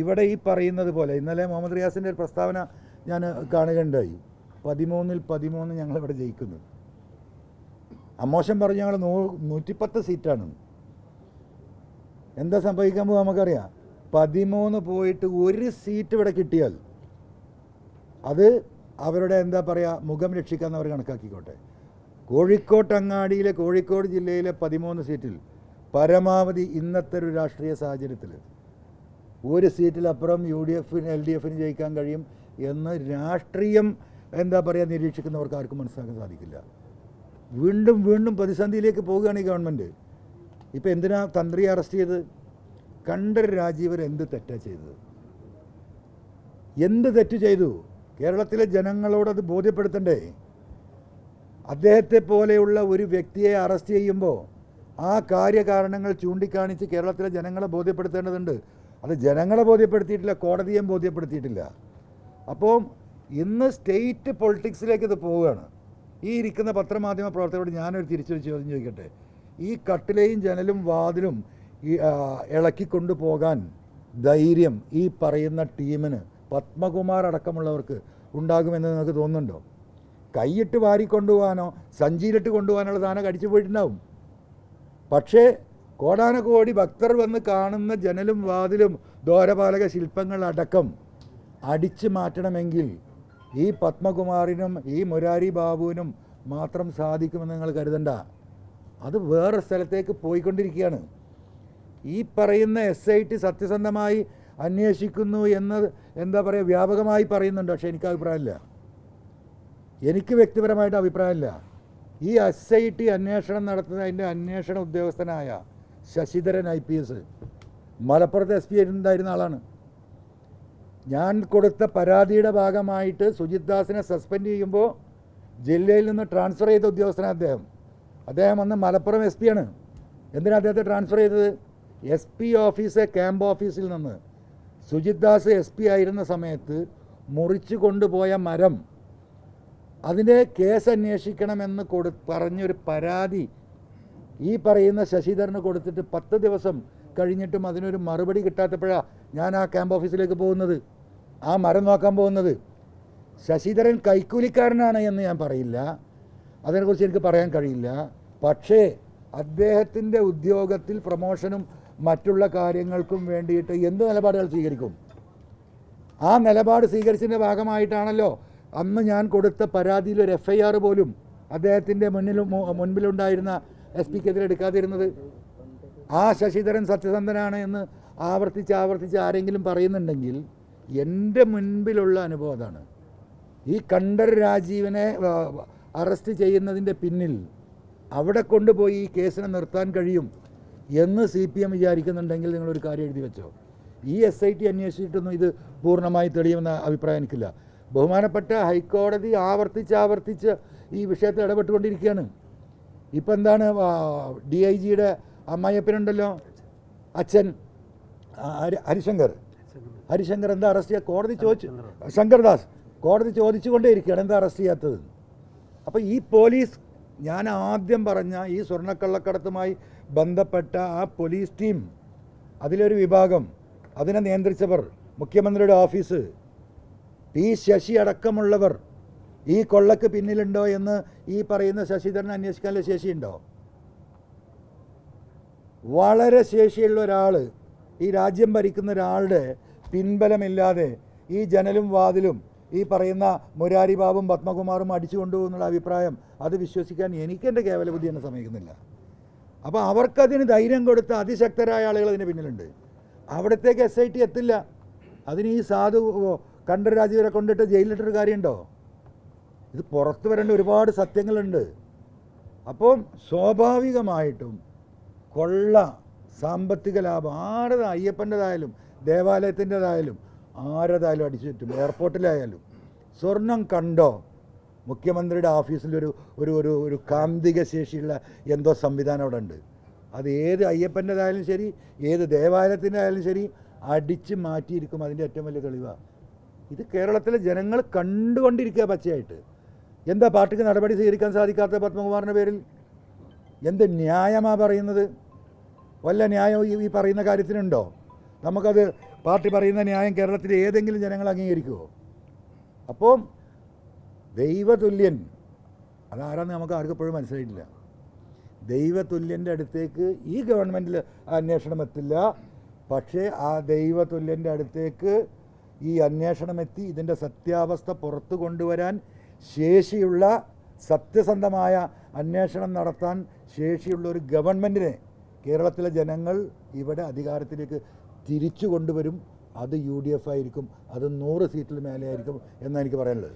ഇവിടെ ഈ പറയുന്നത് പോലെ ഇന്നലെ മുഹമ്മദ് റിയാസിന്റെ ഒരു പ്രസ്താവന ഞാൻ കാണുകയുണ്ടായി. പതിമൂന്നിൽ പതിമൂന്ന് ഞങ്ങളിവിടെ ജയിക്കുന്നു. അമോശം പറഞ്ഞു ഞങ്ങൾ നൂ നൂറ്റിപ്പത്ത് സീറ്റാണ്. എന്താ സംഭവിക്കാൻ പോകുക നമുക്കറിയാം. പതിമൂന്ന് പോയിട്ട് ഒരു സീറ്റ് ഇവിടെ കിട്ടിയാൽ അത് അവരുടെ എന്താ പറയുക മുഖം രക്ഷിക്കാമെന്ന് അവർ കണക്കാക്കിക്കോട്ടെ. കോഴിക്കോട്ട് അങ്ങാടിയിലെ കോഴിക്കോട് ജില്ലയിലെ പതിമൂന്ന് സീറ്റിൽ പരമാവധി ഇന്നത്തെ ഒരു രാഷ്ട്രീയ സാഹചര്യത്തിൽ ഒരു സീറ്റിലപ്പുറം യു ഡി എഫിന് എൽ ഡി എഫിന് ജയിക്കാൻ കഴിയും എന്ന് രാഷ്ട്രീയം എന്താ പറയുക നിരീക്ഷിക്കുന്നവർക്ക് ആർക്കും മനസ്സിലാക്കാൻ സാധിക്കില്ല. വീണ്ടും വീണ്ടും പ്രതിസന്ധിയിലേക്ക് പോവുകയാണ് ഈ ഗവൺമെന്റ് ഇപ്പോൾ എന്തിനാ തന്ത്രി അറസ്റ്റ് ചെയ്ത് കണ്ടർ രാജീവർ എന്ത് തെറ്റാ ചെയ്തത്? എന്ത് തെറ്റ് ചെയ്തു? കേരളത്തിലെ ജനങ്ങളോടത് ബോധ്യപ്പെടുത്തണ്ടേ? അദ്ദേഹത്തെ പോലെയുള്ള ഒരു വ്യക്തിയെ അറസ്റ്റ് ചെയ്യുമ്പോൾ ആ കാര്യകാരണങ്ങൾ ചൂണ്ടിക്കാണിച്ച് കേരളത്തിലെ ജനങ്ങളെ ബോധ്യപ്പെടുത്തേണ്ടതുണ്ട്. അത് ജനങ്ങളെ ബോധ്യപ്പെടുത്തിയിട്ടില്ല കോടതിയും ബോധ്യപ്പെടുത്തിയിട്ടില്ല. അപ്പോൾ ഇന്ന് സ്റ്റേറ്റ് പൊളിറ്റിക്സിലേക്ക് ഇത് പോവുകയാണ്. ഈ ഇരിക്കുന്ന പത്രമാധ്യമ പ്രവർത്തകരോട് ഞാനൊരു തിരിച്ചൊരു ചോദ്യം ചോദിക്കട്ടെ? ഈ കട്ടിലെയും ജനലും വാതിലും ഈ ഇളക്കിക്കൊണ്ടു പോകാൻ ധൈര്യം ഈ പറയുന്ന ടീമിന് പത്മകുമാർ അടക്കമുള്ളവർക്ക് ഉണ്ടാകുമെന്ന് നിങ്ങൾക്ക് തോന്നുന്നുണ്ടോ? കൈയിട്ട് വാരിക്കൊണ്ടുപോകാനോ സഞ്ചിയിലിട്ട് കൊണ്ടുപോകാനുള്ള സാധനം കടിച്ചു പോയിട്ടുണ്ടാവും. പക്ഷേ കോടാനകോടി ഭക്തർ വന്ന് കാണുന്ന ജനലും വാതിലും ദ്വാരപാലക ശില്പങ്ങളടക്കം അടിച്ചു മാറ്റണമെങ്കിൽ ഈ പത്മകുമാറിനും ഈ മുരാരി ബാബുവിനും മാത്രം സാധിക്കുമെന്ന് നിങ്ങൾ കരുതണ്ട. അത് വേറെ സ്ഥലത്തേക്ക് പോയിക്കൊണ്ടിരിക്കുകയാണ്. ഈ പറയുന്ന എസ് ഐ ടി സത്യസന്ധമായി അന്വേഷിക്കുന്നു എന്ന് എന്താ പറയുക വ്യാപകമായി പറയുന്നുണ്ട്. പക്ഷേ എനിക്ക് അഭിപ്രായമില്ല. എനിക്ക് വ്യക്തിപരമായിട്ട് അഭിപ്രായമില്ല. ഈ എസ് ഐ ടി അന്വേഷണം നടത്തുന്ന അതിന്റെ അന്വേഷണ ഉദ്യോഗസ്ഥനായ ശശിധരൻ ഐ പി എസ്. മലപ്പുറത്ത് എസ് പി ഉണ്ടായിരുന്ന ആളാണ്. ഞാൻ കൊടുത്ത പരാതിയുടെ ഭാഗമായിട്ട് സുജിത് ദാസിനെ സസ്പെൻഡ് ചെയ്യുമ്പോൾ ജില്ലയിൽ നിന്ന് ട്രാൻസ്ഫർ ചെയ്ത ഉദ്യോഗസ്ഥനാണ് അദ്ദേഹം. അദ്ദേഹം അന്ന് മലപ്പുറം എസ് ആണ്. എന്തിനാണ് അദ്ദേഹത്തെ ട്രാൻസ്ഫർ ചെയ്തത്? എസ് പി ഓഫീസ് ക്യാമ്പ് ഓഫീസിൽ നിന്ന്. സുജിത് ദാസ് എസ് പി ആയിരുന്ന സമയത്ത് മുറിച്ചു കൊണ്ടുപോയ മരം അതിന്റെ കേസ് അന്വേഷിക്കണമെന്ന് കൊടു പറഞ്ഞൊരു പരാതി ഈ പറയുന്ന ശശിധരന് കൊടുത്തിട്ട് പത്ത് ദിവസം കഴിഞ്ഞിട്ടും അതിനൊരു മറുപടി കിട്ടാത്തപ്പോഴാണ് ഞാൻ ആ ക്യാമ്പ് ഓഫീസിലേക്ക് പോകുന്നത് ആ മരം നോക്കാൻ പോകുന്നത്. ശശിധരൻ കൈക്കൂലിക്കാരനാണ് എന്ന് ഞാൻ പറയില്ല. അതിനെക്കുറിച്ച് എനിക്ക് പറയാൻ കഴിയില്ല. പക്ഷേ അദ്ദേഹത്തിന്റെ ഉദ്യോഗത്തിൽ പ്രമോഷനും മറ്റുള്ള കാര്യങ്ങൾക്കും വേണ്ടിയിട്ട് എന്ത് നിലപാടുകൾ സ്വീകരിക്കും? ആ നിലപാട് സ്വീകരിച്ചതിന്റെ ഭാഗമായിട്ടാണല്ലോ അന്ന് ഞാൻ കൊടുത്ത പരാതിയിൽ ഒരു എഫ് ഐ ആർ പോലും അദ്ദേഹത്തിന്റെ മുന്നിലും മുൻപിലുണ്ടായിരുന്ന എസ് പിക്കെതിരെ എടുക്കാതിരുന്നത്. ആ ശശിധരൻ സത്യസന്ധനാണ് എന്ന് ആവർത്തിച്ച് ആവർത്തിച്ച് ആരെങ്കിലും പറയുന്നുണ്ടെങ്കിൽ എന്റെ മുൻപിലുള്ള അനുഭവം അതാണ്. ഈ കണ്ടർ രാജീവനെ അറസ്റ്റ് ചെയ്യുന്നതിന്റെ പിന്നിൽ അവിടെ കൊണ്ടുപോയി ഈ കേസിനെ നിർത്താൻ കഴിയും എന്ന് സി പി എം വിചാരിക്കുന്നുണ്ടെങ്കിൽ നിങ്ങളൊരു കാര്യം എഴുതി വെച്ചോ. ഈ എസ് ഐ ടി അന്വേഷിച്ചിട്ടൊന്നും ഇത് പൂർണമായി തെളിയുമെന്ന അഭിപ്രായം എനിക്കില്ല. ബഹുമാനപ്പെട്ട ഹൈക്കോടതി ആവർത്തിച്ച് ആവർത്തിച്ച് ഈ വിഷയത്തിൽ ഇടപെട്ടുകൊണ്ടിരിക്കുകയാണ്. ഇപ്പം എന്താണ് ഡി ഐ ജിയുടെ അമ്മായിയപ്പനുണ്ടല്ലോ അച്ഛൻ ഹരിശങ്കർ. ഹരിശങ്കർ എന്താ അറസ്റ്റ് ചെയ്യുക കോടതി ചോദിച്ചു. ശങ്കർദാസ് കോടതി ചോദിച്ചുകൊണ്ടേ ഇരിക്കുകയാണ് എന്താ അറസ്റ്റ് ചെയ്യാത്തത്. അപ്പോൾ ഈ പോലീസ് ഞാൻ ആദ്യം പറഞ്ഞ ഈ സ്വർണക്കള്ളക്കടത്തുമായി ബന്ധപ്പെട്ട ആ പോലീസ് ടീം അതിലൊരു വിഭാഗം അതിനെ നിയന്ത്രിച്ചവർ മുഖ്യമന്ത്രിയുടെ ഓഫീസ് പി ശശി അടക്കമുള്ളവർ ഈ കൊള്ളക്ക് പിന്നിലുണ്ടോ എന്ന് ഈ പറയുന്ന ശശിധരൻ അന്വേഷിക്കാനുള്ള ശേഷിയുണ്ടോ? വളരെ ശേഷിയുള്ള ഒരാൾ ഈ രാജ്യം ഭരിക്കുന്ന ഒരാളുടെ പിൻബലമില്ലാതെ ഈ ജനലും വാതിലും ഈ പറയുന്ന മുരാരി ബാബും പത്മകുമാറും അടിച്ചു കൊണ്ടുപോകുന്നുള്ള അഭിപ്രായം അത് വിശ്വസിക്കാൻ എനിക്കെന്റെ കേവല ബുദ്ധി എന്നെ സമ്മതിക്കുന്നില്ല. അപ്പോൾ അവർക്കതിന് ധൈര്യം കൊടുത്ത അതിശക്തരായ ആളുകൾ അതിന് പിന്നിലുണ്ട്. അവിടത്തേക്ക് എസ് ഐ ടി എത്തില്ല. അതിന് ഈ സാധു കണ്ടർ രാജീവരെ കൊണ്ടിട്ട് ജയിലിലിട്ടൊരു കാര്യമുണ്ടോ? ഇത് പുറത്തു വരേണ്ട ഒരുപാട് സത്യങ്ങളുണ്ട്. അപ്പം സ്വാഭാവികമായിട്ടും കൊള്ള സാമ്പത്തിക ലാഭം ആരത് അയ്യപ്പന്റെതായാലും ദേവാലയത്തിന്റെതായാലും ആരതായാലും അടിച്ചു ചുറ്റും എയർപോർട്ടിലായാലും. സ്വർണം കണ്ടോ? മുഖ്യമന്ത്രിയുടെ ഓഫീസിലൊരു ഒരു ഒരു ഒരു കാന്തിക ശേഷിയുള്ള എന്തോ സംവിധാനം അവിടെ ഉണ്ട് അത് ഏത് അയ്യപ്പന്റെതായാലും ശരി ഏത് ദേവാലയത്തിന്റെ ആയാലും ശരി അടിച്ച് മാറ്റിയിരിക്കും. അതിന്റെ ഏറ്റവും വലിയ തെളിവാണ് ഇത് കേരളത്തിലെ ജനങ്ങൾ കണ്ടുകൊണ്ടിരിക്കുക പച്ചയായിട്ട്. എന്താ പാർട്ടിക്ക് നടപടി സ്വീകരിക്കാൻ സാധിക്കാത്ത പത്മകുമാറിന്റെ പേരിൽ? എന്ത് ന്യായമാണ് പറയുന്നത്? വല്ല ന്യായം ഈ- പറയുന്ന കാര്യത്തിനുണ്ടോ? നമുക്കത് പാർട്ടി പറയുന്ന ന്യായം കേരളത്തിലെ ഏതെങ്കിലും ജനങ്ങൾ അംഗീകരിക്കുമോ അപ്പോൾ ദൈവതുല്യൻ അതാരാന്ന് നമുക്ക് ആർക്കെപ്പോഴും മനസ്സിലായിട്ടില്ല. ദൈവതുല്യന്റെ അടുത്തേക്ക് ഈ ഗവൺമെന്റിൽ അന്വേഷണം എത്തില്ല. പക്ഷേ ആ ദൈവതുല്യന്റെ അടുത്തേക്ക് ഈ അന്വേഷണം എത്തി. ഇതിന്റെ സത്യാവസ്ഥ പുറത്തു കൊണ്ടുവരാൻ ശേഷിയുള്ള സത്യസന്ധമായ അന്വേഷണം നടത്താൻ ശേഷിയുള്ള ഒരു ഗവൺമെന്റിനെ കേരളത്തിലെ ജനങ്ങൾ ഇവിടെ അധികാരത്തിലേക്ക് തിരിച്ചു കൊണ്ടുവരും. അത് യു ഡി എഫ് ആയിരിക്കും. അത് നൂറ് സീറ്റിൽ മേലെ ആയിരിക്കും എന്നാണ് എനിക്ക് പറയാനുള്ളത്.